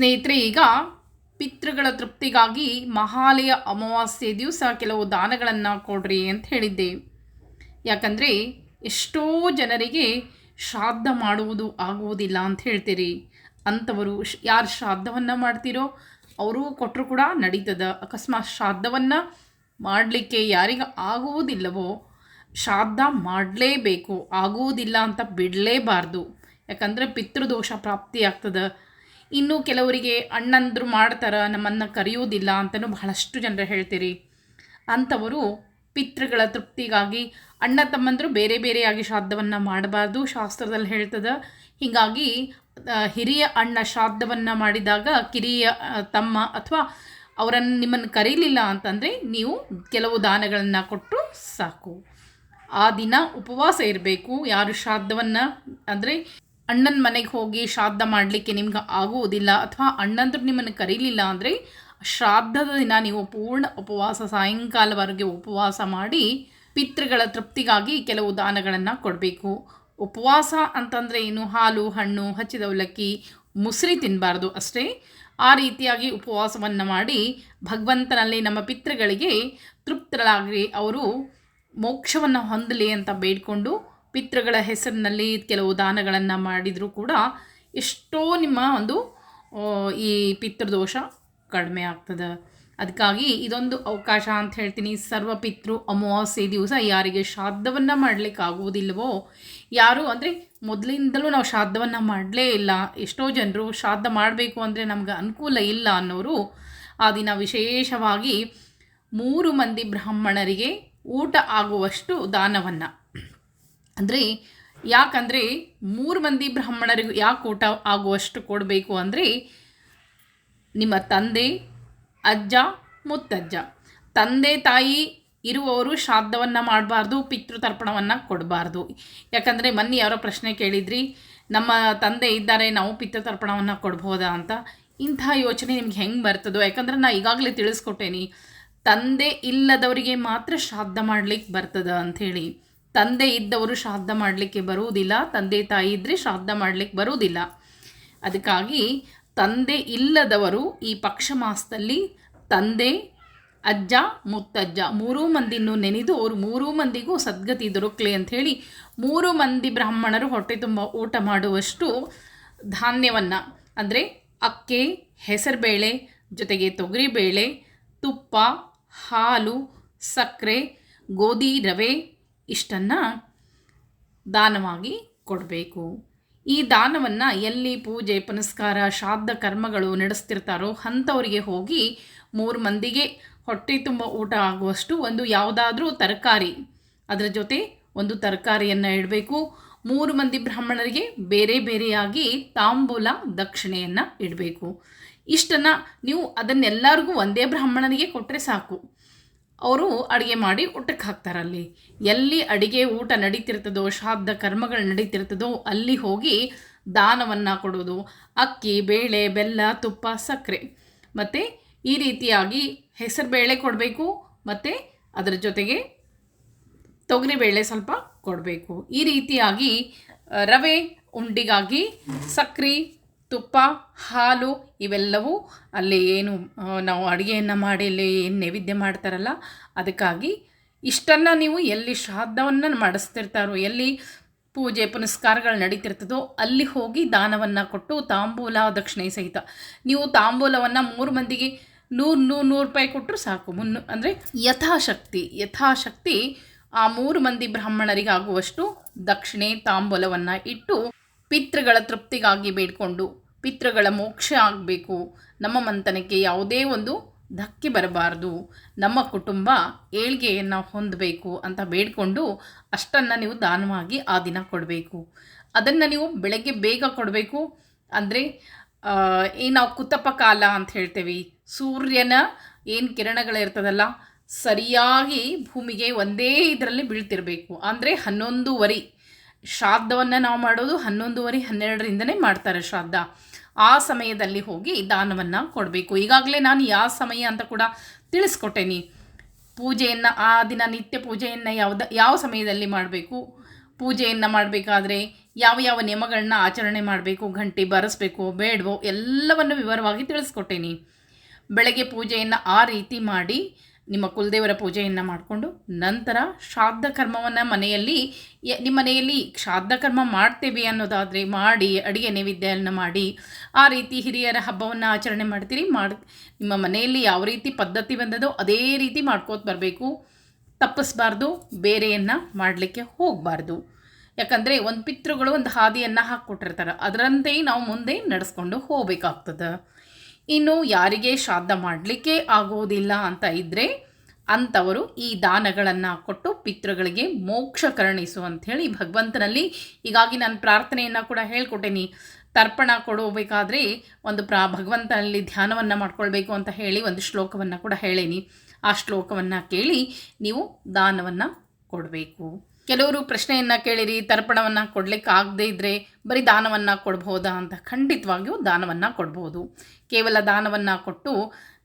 ಸ್ನೇಹಿತರೆ, ಈಗ ಪಿತೃಗಳ ತೃಪ್ತಿಗಾಗಿ ಮಹಾಲಯ ಅಮಾವಾಸ್ಯೆ ದಿವಸ ಕೆಲವು ದಾನಗಳನ್ನು ಕೊಡ್ರಿ ಅಂತ ಹೇಳಿದ್ದೆ. ಯಾಕಂದರೆ ಎಷ್ಟೋ ಜನರಿಗೆ ಶ್ರಾದ್ದ ಮಾಡುವುದು ಆಗುವುದಿಲ್ಲ ಅಂತ ಹೇಳ್ತೀರಿ. ಅಂಥವರು ಯಾರು ಶ್ರಾದ್ದವನ್ನು ಮಾಡ್ತೀರೋ ಅವರು ಕೊಟ್ಟರು ಕೂಡ ನಡೀತದ. ಅಕಸ್ಮಾತ್ ಶ್ರಾದ್ದವನ್ನು ಮಾಡಲಿಕ್ಕೆ ಯಾರಿಗೆ ಆಗುವುದಿಲ್ಲವೋ, ಶ್ರಾದ್ದ ಮಾಡಲೇಬೇಕು, ಆಗುವುದಿಲ್ಲ ಅಂತ ಬಿಡಲೇಬಾರ್ದು. ಯಾಕಂದರೆ ಪಿತೃದೋಷ ಪ್ರಾಪ್ತಿಯಾಗ್ತದೆ. ಇನ್ನು ಕೆಲವರಿಗೆ ಅಣ್ಣಂದರು ಮಾಡ್ತಾರೆ, ನಮ್ಮನ್ನು ಕರೆಯುವುದಿಲ್ಲ ಅಂತಲೂ ಬಹಳಷ್ಟು ಜನರು ಹೇಳ್ತೀರಿ. ಅಂಥವರು ಪಿತೃಗಳ ತೃಪ್ತಿಗಾಗಿ ಅಣ್ಣ ತಮ್ಮಂದರು ಬೇರೆ ಬೇರೆಯಾಗಿ ಶ್ರಾದ್ದವನ್ನು ಮಾಡಬಾರ್ದು, ಶಾಸ್ತ್ರದಲ್ಲಿ ಹೇಳ್ತದೆ. ಹೀಗಾಗಿ ಹಿರಿಯ ಅಣ್ಣ ಶ್ರಾದ್ದವನ್ನು ಮಾಡಿದಾಗ ಕಿರಿಯ ತಮ್ಮ ಅಥವಾ ಅವರನ್ನು ನಿಮ್ಮನ್ನು ಕರೀಲಿಲ್ಲ ಅಂತಂದರೆ ನೀವು ಕೆಲವು ದಾನಗಳನ್ನು ಕೊಟ್ಟು ಸಾಕು. ಆ ದಿನ ಉಪವಾಸ ಇರಬೇಕು. ಯಾರು ಶ್ರಾದ್ದವನ್ನು, ಅಂದರೆ ಅಣ್ಣನ ಮನೆಗೆ ಹೋಗಿ ಶ್ರಾದ್ದ ಮಾಡಲಿಕ್ಕೆ ನಿಮ್ಗೆ ಆಗುವುದಿಲ್ಲ ಅಥವಾ ಅಣ್ಣಂದ್ರು ನಿಮ್ಮನ್ನು ಕರೀಲಿಲ್ಲ ಅಂದರೆ ಶ್ರಾದ್ದದ ದಿನ ನೀವು ಪೂರ್ಣ ಉಪವಾಸ, ಸಾಯಂಕಾಲವರೆಗೆ ಉಪವಾಸ ಮಾಡಿ ಪಿತೃಗಳ ತೃಪ್ತಿಗಾಗಿ ಕೆಲವು ದಾನಗಳನ್ನು ಕೊಡಬೇಕು. ಉಪವಾಸ ಅಂತಂದರೆ ಏನು? ಹಾಲು, ಹಣ್ಣು, ಹಚ್ಚಿದ ಅವಲಕ್ಕಿ, ಮುಸ್ರಿ ತಿನ್ನಬಾರ್ದು ಅಷ್ಟೇ. ಆ ರೀತಿಯಾಗಿ ಉಪವಾಸವನ್ನು ಮಾಡಿ ಭಗವಂತನಲ್ಲಿ ನಮ್ಮ ಪಿತೃಗಳಿಗೆ ತೃಪ್ತರಾಗಿ ಅವರು ಮೋಕ್ಷವನ್ನು ಹೊಂದಲಿ ಅಂತ ಬೇಡಿಕೊಂಡು ಪಿತೃಗಳ ಹೆಸರಿನಲ್ಲಿ ಕೆಲವು ದಾನಗಳನ್ನು ಮಾಡಿದರೂ ಕೂಡ ಎಷ್ಟೋ ನಿಮ್ಮ ಒಂದು ಈ ಪಿತೃದೋಷ ಕಡಿಮೆ ಆಗ್ತದೆ. ಅದಕ್ಕಾಗಿ ಇದೊಂದು ಅವಕಾಶ ಅಂತ ಹೇಳ್ತೀನಿ. ಸರ್ವ ಪಿತೃ ಅಮಾವಾಸ್ಯೆ ದಿವಸ ಯಾರಿಗೆ ಶ್ರಾದ್ದವನ್ನು ಮಾಡಲಿಕ್ಕೆ ಆಗುವುದಿಲ್ಲವೋ, ಯಾರು ಅಂದರೆ ಮೊದಲಿಂದಲೂ ನಾವು ಶ್ರಾದ್ದವನ್ನು ಮಾಡಲೇ ಇಲ್ಲ. ಎಷ್ಟೋ ಜನರು ಶ್ರಾದ್ದ ಮಾಡಬೇಕು ಅಂದರೆ ನಮಗೆ ಅನುಕೂಲ ಇಲ್ಲ ಅನ್ನೋರು ಆ ದಿನ ವಿಶೇಷವಾಗಿ ಮೂರು ಮಂದಿ ಬ್ರಾಹ್ಮಣರಿಗೆ ಊಟ ಆಗುವಷ್ಟು ದಾನವನ್ನು. ಅಂದರೆ ಯಾಕಂದರೆ ಮೂರು ಮಂದಿ ಬ್ರಾಹ್ಮಣರಿಗೂ ಯಾಕೆ ಊಟ ಆಗುವಷ್ಟು ಕೊಡಬೇಕು ಅಂದರೆ ನಿಮ್ಮ ತಂದೆ, ಅಜ್ಜ, ಮುತ್ತಜ್ಜ. ತಂದೆ, ತಾಯಿ ಇರುವವರು ಶ್ರಾದ್ದವನ್ನು ಮಾಡಬಾರ್ದು ಪಿತೃತರ್ಪಣವನ್ನು ಕೊಡಬಾರ್ದು. ಯಾಕಂದರೆ ಮೊನ್ನೆ ಯಾರೋ ಪ್ರಶ್ನೆ ಕೇಳಿದ್ರಿ, ನಮ್ಮ ತಂದೆ ಇದ್ದಾರೆ, ನಾವು ಪಿತೃತರ್ಪಣವನ್ನು ಕೊಡ್ಬೋದಾ ಅಂತ. ಇಂಥ ಯೋಚನೆ ನಿಮ್ಗೆ ಹೆಂಗೆ ಬರ್ತದೋ? ಯಾಕಂದ್ರೆ ನಾ ಈಗಾಗಲೇ ತಿಳಿಸ್ಕೊಟ್ಟೇನಿ, ತಂದೆ ಇಲ್ಲದವರಿಗೆ ಮಾತ್ರ ಶ್ರಾದ್ದ ಮಾಡಲಿಕ್ಕೆ ಬರ್ತದ ಅಂಥೇಳಿ. ತಂದೆ ಇದ್ದವರು ಶ್ರಾದ್ದ ಮಾಡಲಿಕ್ಕೆ ಬರುವುದಿಲ್ಲ, ತಂದೆ ತಾಯಿ ಇದ್ದರೆ ಶ್ರಾದ್ದ ಮಾಡಲಿಕ್ಕೆ ಬರುವುದಿಲ್ಲ. ಅದಕ್ಕಾಗಿ ತಂದೆ ಇಲ್ಲದವರು ಈ ಪಕ್ಷ ಮಾಸದಲ್ಲಿ ತಂದೆ, ಅಜ್ಜ, ಮುತ್ತಜ್ಜ ಮೂರೂ ಮಂದಿನೂ ನೆನೆದು ಅವರು ಮೂರೂ ಮಂದಿಗೂ ಸದ್ಗತಿ ದೊರಕಲಿ ಅಂಥೇಳಿ ಮೂರು ಮಂದಿ ಬ್ರಾಹ್ಮಣರು ಹೊಟ್ಟೆ ತುಂಬ ಊಟ ಮಾಡುವಷ್ಟು ಧಾನ್ಯವನ್ನು, ಅಂದರೆ ಅಕ್ಕಿ, ಹೆಸರುಬೇಳೆ, ಜೊತೆಗೆ ತೊಗರಿಬೇಳೆ, ತುಪ್ಪ, ಹಾಲು, ಸಕ್ಕರೆ, ಗೋಧಿ, ರವೆ ಇಷ್ಟನ್ನು ದಾನವಾಗಿ ಕೊಡಬೇಕು. ಈ ದಾನವನ್ನು ಎಲ್ಲಿ ಪೂಜೆ, ಪುನಸ್ಕಾರ, ಶ್ರಾದ್ದ ಕರ್ಮಗಳು ನಡೆಸ್ತಿರ್ತಾರೋ ಅಂಥವರಿಗೆ ಹೋಗಿ ಮೂರು ಮಂದಿಗೆ ಹೊಟ್ಟೆ ತುಂಬ ಊಟ ಆಗುವಷ್ಟು ಒಂದು ಯಾವುದಾದ್ರೂ ತರಕಾರಿ. ಅದರ ಜೊತೆ ಒಂದು ತರಕಾರಿಯನ್ನು ಇಡಬೇಕು. ಮೂರು ಮಂದಿ ಬ್ರಾಹ್ಮಣರಿಗೆ ಬೇರೆ ಬೇರೆಯಾಗಿ ತಾಂಬೂಲ ದಕ್ಷಿಣೆಯನ್ನು ಇಡಬೇಕು. ಇಷ್ಟನ್ನು ನೀವು ಅದನ್ನೆಲ್ಲರಿಗೂ ಒಂದೇ ಬ್ರಾಹ್ಮಣನಿಗೆ ಕೊಟ್ಟರೆ ಸಾಕು. ಅವರು ಅಡುಗೆ ಮಾಡಿ ಊಟಕ್ಕೆ ಹಾಕ್ತಾರಲ್ಲಿ. ಎಲ್ಲಿ ಅಡಿಗೆ ಊಟ ನಡೀತಿರ್ತದೋ, ಶ್ರಾದ್ದ ಕರ್ಮಗಳು ನಡೀತಿರ್ತದೋ, ಅಲ್ಲಿ ಹೋಗಿ ದಾನವನ್ನು ಕೊಡೋದು, ಅಕ್ಕಿ, ಬೇಳೆ, ಬೆಲ್ಲ, ತುಪ್ಪ, ಸಕ್ಕರೆ. ಮತ್ತು ಈ ರೀತಿಯಾಗಿ ಹೆಸರು ಬೇಳೆ ಕೊಡಬೇಕು, ಮತ್ತು ಅದರ ಜೊತೆಗೆ ತೊಗರಿಬೇಳೆ ಸ್ವಲ್ಪ ಕೊಡಬೇಕು. ಈ ರೀತಿಯಾಗಿ, ರವೆ, ಉಂಡಿಗಾಗಿ, ಸಕ್ರೆ ತುಪ್ಪ, ಹಾಲು ಇವೆಲ್ಲವೂ ಅಲ್ಲಿ ಏನು ನಾವು ಅಡುಗೆಯನ್ನು ಮಾಡಿ ಅಲ್ಲಿ ಏನು ನೈವೇದ್ಯ ಮಾಡ್ತಾರಲ್ಲ, ಅದಕ್ಕಾಗಿ ಇಷ್ಟನ್ನು ನೀವು ಎಲ್ಲಿ ಶ್ರಾದ್ದವನ್ನು ಮಾಡಿಸ್ತಿರ್ತಾರೋ, ಎಲ್ಲಿ ಪೂಜೆ ಪುನಸ್ಕಾರಗಳು ನಡೀತಿರ್ತದೋ, ಅಲ್ಲಿ ಹೋಗಿ ದಾನವನ್ನು ಕೊಟ್ಟು ತಾಂಬೂಲ, ದಕ್ಷಿಣೆ ಸಹಿತ. ನೀವು ತಾಂಬೂಲವನ್ನು ಮೂರು ಮಂದಿಗೆ ನೂರು ನೂರು ನೂರು ರೂಪಾಯಿ ಕೊಟ್ಟರು ಸಾಕು. ಮುನ್ನು, ಅಂದರೆ ಯಥಾಶಕ್ತಿ ಯಥಾಶಕ್ತಿ ಆ ಮೂರು ಮಂದಿ ಬ್ರಾಹ್ಮಣರಿಗೆ ಆಗುವಷ್ಟು ದಕ್ಷಿಣೆ ತಾಂಬೂಲವನ್ನು ಇಟ್ಟು ಪಿತೃಗಳ ತೃಪ್ತಿಗಾಗಿ ಬೇಡಿಕೊಂಡು ಪಿತೃಗಳ ಮೋಕ್ಷ ಆಗಬೇಕು. ನಮ್ಮ ಮಂತನಕ್ಕೆ ಯಾವುದೇ ಒಂದು ಧಕ್ಕೆ ಬರಬಾರ್ದು. ನಮ್ಮ ಕುಟುಂಬ ಏಳ್ಗೆಯನ್ನು ಹೊಂದಬೇಕು ಅಂತ ಬೇಡಿಕೊಂಡು ಅಷ್ಟನ್ನು ನೀವು ದಾನವಾಗಿ ಆ ದಿನ ಕೊಡಬೇಕು. ಅದನ್ನು ನೀವು ಬೆಳಗ್ಗೆ ಬೇಗ ಕೊಡಬೇಕು. ಅಂದರೆ ಏನು ನಾವು ಕುತಪ ಕಾಲ ಅಂತ ಹೇಳ್ತೇವೆ. ಸೂರ್ಯನ ಏನು ಕಿರಣಗಳಿರ್ತದಲ್ಲ ಸರಿಯಾಗಿ ಭೂಮಿಗೆ ಒಂದೇ ಇದರಲ್ಲಿ ಬೀಳ್ತಿರಬೇಕು. ಅಂದರೆ ಹನ್ನೊಂದುವರೆ. ಶ್ರಾದ್ದವನ್ನು ನಾವು ಮಾಡೋದು ಹನ್ನೊಂದುವರೆ, ಹನ್ನೆರಡರಿಂದನೇ ಮಾಡ್ತಾರೆ ಶ್ರಾದ್ದ. ಆ ಸಮಯದಲ್ಲಿ ಹೋಗಿ ದಾನವನ್ನು ಕೊಡಬೇಕು. ಈಗಾಗಲೇ ನಾನು ಯಾವ ಸಮಯ ಅಂತ ಕೂಡ ತಿಳಿಸ್ಕೊಟ್ಟೇನಿ. ಪೂಜೆಯನ್ನು, ಆ ದಿನ ನಿತ್ಯ ಪೂಜೆಯನ್ನು ಯಾವ್ದ, ಯಾವ ಸಮಯದಲ್ಲಿ ಮಾಡಬೇಕು? ಪೂಜೆಯನ್ನು ಮಾಡಬೇಕಾದ್ರೆ ಯಾವ ಯಾವ ನಿಯಮಗಳನ್ನ ಆಚರಣೆ ಮಾಡಬೇಕು? ಗಂಟೆ ಬರೆಸ್ಬೇಕು, ಬೇಡವೋ? ಎಲ್ಲವನ್ನು ವಿವರವಾಗಿ ತಿಳಿಸ್ಕೊಟ್ಟೇನಿ. ಬೆಳಗ್ಗೆ ಪೂಜೆಯನ್ನು ಆ ರೀತಿ ಮಾಡಿ ನಿಮ್ಮ ಕುಲದೇವರ ಪೂಜೆಯನ್ನು ಮಾಡಿಕೊಂಡು ನಂತರ ಶ್ರಾದ್ದ ಕರ್ಮವನ್ನು ಮನೆಯಲ್ಲಿ ನಿಮ್ಮ ಮನೆಯಲ್ಲಿ ಶ್ರಾದ್ದ ಕರ್ಮ ಮಾಡ್ತೇವೆ ಅನ್ನೋದಾದರೆ ಮಾಡಿ, ಅಡುಗೆ ನೈವೇದ್ಯವನ್ನು ಮಾಡಿ, ಆ ರೀತಿ ಹಿರಿಯರ ಹಬ್ಬವನ್ನು ಆಚರಣೆ ಮಾಡ್ತೀರಿ. ಮಾಡಿ, ನಿಮ್ಮ ಮನೆಯಲ್ಲಿ ಯಾವ ರೀತಿ ಪದ್ಧತಿ ಬಂದದೋ ಅದೇ ರೀತಿ ಮಾಡ್ಕೋತ ಬರಬೇಕು. ತಪ್ಪಿಸ್ಬಾರ್ದು, ಬೇರೆಯನ್ನು ಮಾಡಲಿಕ್ಕೆ ಹೋಗಬಾರ್ದು. ಯಾಕಂದರೆ ಒಂದು ಪಿತೃಗಳು ಒಂದು ಹಾದಿಯನ್ನು ಹಾಕ್ಕೊಟ್ಟಿರ್ತಾರೆ. ಅದರಂತೆಯೇ ನಾವು ಮುಂದೆ ನಡೆಸ್ಕೊಂಡು ಹೋಗಬೇಕಾಗ್ತದೆ. ಇನ್ನು ಯಾರಿಗೆ ಶ್ರಾದ್ದ ಮಾಡಲಿಕ್ಕೆ ಆಗೋದಿಲ್ಲ ಅಂತ ಇದ್ದರೆ ಅಂಥವರು ಈ ದಾನಗಳನ್ನು ಕೊಟ್ಟು ಪಿತೃಗಳಿಗೆ ಮೋಕ್ಷ ಕರುಣಿಸು ಅಂಥೇಳಿ ಭಗವಂತನಲ್ಲಿ ಹೀಗಾಗಿ ನಾನು ಪ್ರಾರ್ಥನೆಯನ್ನು ಕೂಡ ಹೇಳ್ಕೊಟ್ಟೇನಿ. ತರ್ಪಣ ಕೊಡಬೇಕಾದ್ರೆ ಒಂದು ಪ್ರಾ ಭಗವಂತನಲ್ಲಿ ಧ್ಯಾನವನ್ನು ಮಾಡ್ಕೊಳ್ಬೇಕು ಅಂತ ಹೇಳಿ ಒಂದು ಶ್ಲೋಕವನ್ನು ಕೂಡ ಹೇಳೇನಿ. ಆ ಶ್ಲೋಕವನ್ನು ಕೇಳಿ ನೀವು ದಾನವನ್ನು ಕೊಡಬೇಕು. ಕೆಲವರು ಪ್ರಶ್ನೆಯನ್ನು ಕೇಳಿರಿ, ತರ್ಪಣವನ್ನು ಕೊಡಲಿಕ್ಕೆ ಆಗದೇ ಇದ್ದರೆ ಬರೀ ದಾನವನ್ನು ಕೊಡ್ಬೋದಾ ಅಂತ ಖಂಡಿತವಾಗಿಯೂ ದಾನವನ್ನು ಕೊಡ್ಬೋದು. ಕೇವಲ ದಾನವನ್ನು ಕೊಟ್ಟು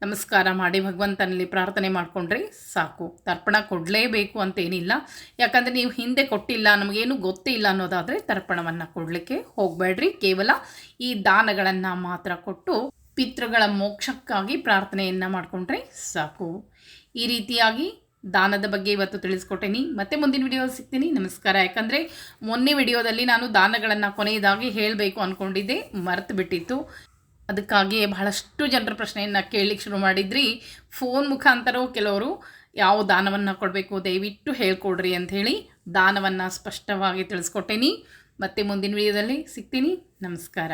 ನಮಸ್ಕಾರ ಮಾಡಿ ಭಗವಂತನಲ್ಲಿ ಪ್ರಾರ್ಥನೆ ಮಾಡಿಕೊಂಡ್ರೆ ಸಾಕು. ತರ್ಪಣ ಕೊಡಲೇಬೇಕು ಅಂತೇನಿಲ್ಲ ಯಾಕಂದರೆ ನೀವು ಹಿಂದೆ ಕೊಟ್ಟಿಲ್ಲ, ನಮಗೇನು ಗೊತ್ತಿಲ್ಲ ಅನ್ನೋದಾದರೆ ತರ್ಪಣವನ್ನು ಕೊಡಲಿಕ್ಕೆ ಹೋಗಬೇಡ್ರಿ. ಕೇವಲ ಈ ದಾನಗಳನ್ನು ಮಾತ್ರ ಕೊಟ್ಟು ಪಿತೃಗಳ ಮೋಕ್ಷಕ್ಕಾಗಿ ಪ್ರಾರ್ಥನೆಯನ್ನು ಮಾಡಿಕೊಂಡ್ರೆ ಸಾಕು. ಈ ರೀತಿಯಾಗಿ ದಾನದ ಬಗ್ಗೆ ಇವತ್ತು ತಿಳಿಸ್ಕೊಟ್ಟೇನಿ. ಮತ್ತೆ ಮುಂದಿನ ವಿಡಿಯೋ ಸಿಗ್ತೀನಿ. ನಮಸ್ಕಾರ. ಯಾಕಂದರೆ ಮೊನ್ನೆ ವಿಡಿಯೋದಲ್ಲಿ ನಾನು ದಾನಗಳನ್ನು ಕೊನೆಯದಾಗಿ ಹೇಳಬೇಕು ಅಂದ್ಕೊಂಡಿದ್ದೆ ಮರೆತು ಬಿಟ್ಟಿತ್ತು. ಅದಕ್ಕಾಗಿ ಬಹಳಷ್ಟು ಜನರ ಪ್ರಶ್ನೆಯನ್ನು ಕೇಳಲಿಕ್ಕೆ ಶುರು ಮಾಡಿದ್ರಿ. ಫೋನ್ ಮುಖಾಂತರ ಕೆಲವರು ಯಾವ ದಾನವನ್ನು ಕೊಡಬೇಕು ದಯವಿಟ್ಟು ಹೇಳ್ಕೊಡ್ರಿ ಅಂಥೇಳಿ ದಾನವನ್ನು ಸ್ಪಷ್ಟವಾಗಿ ತಿಳಿಸ್ಕೊಟ್ಟೇನಿ. ಮತ್ತೆ ಮುಂದಿನ ವಿಡಿಯೋದಲ್ಲಿ ಸಿಗ್ತೀನಿ. ನಮಸ್ಕಾರ.